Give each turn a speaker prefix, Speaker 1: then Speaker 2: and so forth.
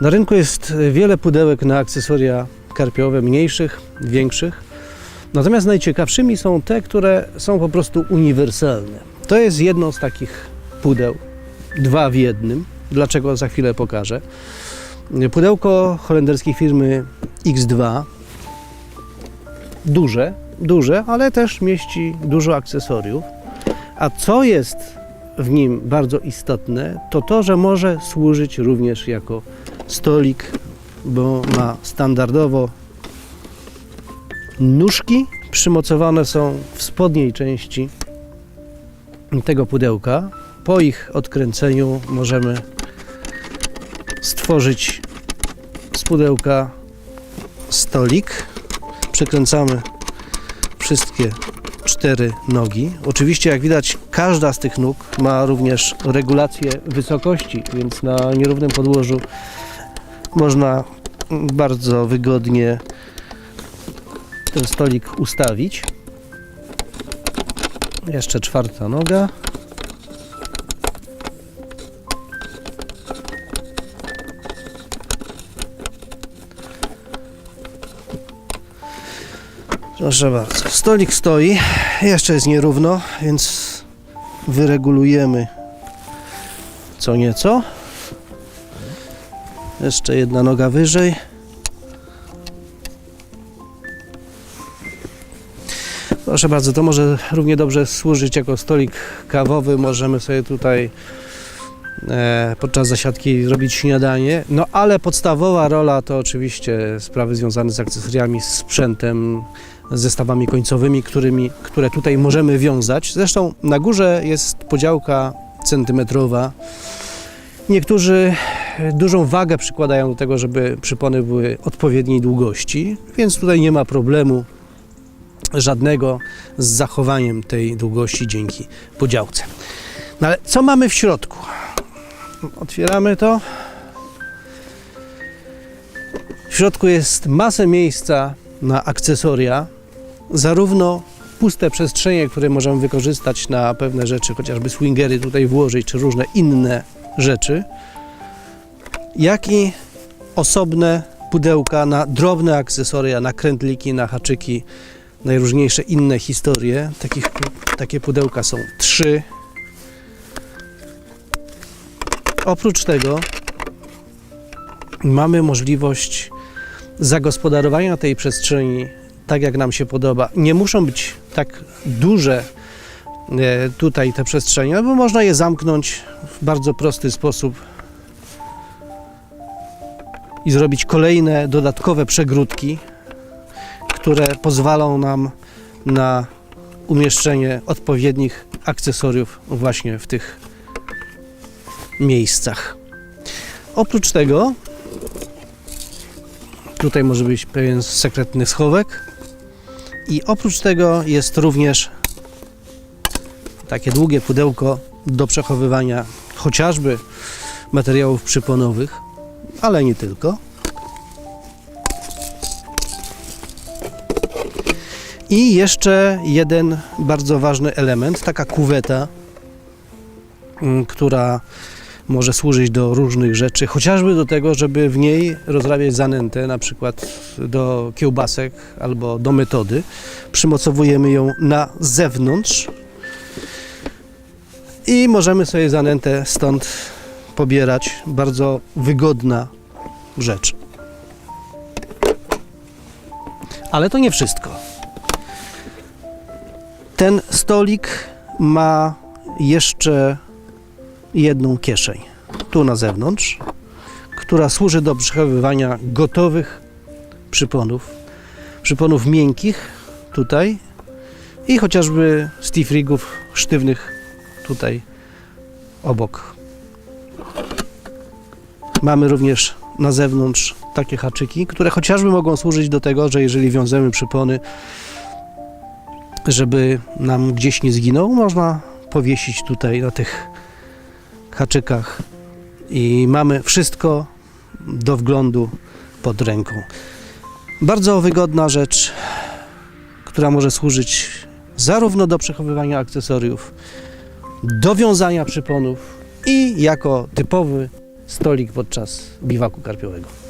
Speaker 1: Na rynku jest wiele pudełek na akcesoria karpiowe, mniejszych, większych. Natomiast najciekawszymi są te, które są po prostu uniwersalne. To jest jedno z takich pudeł, dwa w jednym. Dlaczego za chwilę pokażę. Pudełko holenderskiej firmy X2. Duże, duże, ale też mieści dużo akcesoriów. A co jest w nim bardzo istotne, to to, że może służyć również jako stolik, bo ma standardowo nóżki przymocowane są w spodniej części tego pudełka. Po ich odkręceniu możemy stworzyć z pudełka stolik. Przekręcamy wszystkie cztery nogi. Oczywiście, jak widać, każda z tych nóg ma również regulację wysokości, więc na nierównym podłożu można bardzo wygodnie ten stolik ustawić. Jeszcze czwarta noga. Proszę bardzo, stolik stoi, jeszcze jest nierówno, więc wyregulujemy co nieco. Jeszcze jedna noga wyżej. Proszę bardzo, to może równie dobrze służyć jako stolik kawowy. Możemy sobie tutaj e, podczas zasiadki zrobić śniadanie. No ale podstawowa rola to oczywiście sprawy związane z akcesoriami, z sprzętem, zestawami końcowymi, którymi, które tutaj możemy wiązać. Zresztą na górze jest podziałka centymetrowa. Niektórzy dużą wagę przykładają do tego, żeby przypony były odpowiedniej długości, więc tutaj nie ma problemu żadnego z zachowaniem tej długości dzięki podziałce. No ale co mamy w środku? Otwieramy to. W środku jest masę miejsca na akcesoria, zarówno puste przestrzenie, które możemy wykorzystać na pewne rzeczy, chociażby swingery tutaj włożyć, czy różne inne rzeczy, jak i osobne pudełka na drobne akcesoria, na krętliki, na haczyki, najróżniejsze inne historie. Takich, takie pudełka są trzy. Oprócz tego mamy możliwość zagospodarowania tej przestrzeni tak, jak nam się podoba. Nie muszą być tak duże e, tutaj te przestrzenie, bo można je zamknąć w bardzo prosty sposób i zrobić kolejne dodatkowe przegródki, które pozwalą nam na umieszczenie odpowiednich akcesoriów właśnie w tych miejscach. Oprócz tego tutaj może być pewien sekretny schowek i oprócz tego jest również takie długie pudełko do przechowywania chociażby materiałów przyponowych, ale nie tylko. I jeszcze jeden bardzo ważny element, taka kuweta, mm, która może służyć do różnych rzeczy, chociażby do tego, żeby w niej rozrabiać zanętę, na przykład do kiełbasek albo do metody. Przymocowujemy ją na zewnątrz i możemy sobie zanętę stąd pobierać. Bardzo wygodna rzecz. Ale to nie wszystko. Ten stolik ma jeszcze jedną kieszeń tu na zewnątrz, która służy do przechowywania gotowych przyponów, przyponów miękkich tutaj i chociażby stiff rigów sztywnych tutaj obok. Mamy również na zewnątrz takie haczyki, które chociażby mogą służyć do tego, że jeżeli wiązemy przypony, żeby nam gdzieś nie zginął, można powiesić tutaj na tych haczykach i mamy wszystko do wglądu pod ręką. Bardzo wygodna rzecz, która może służyć zarówno do przechowywania akcesoriów, do wiązania przyponów i jako typowy stolik podczas biwaku karpiowego.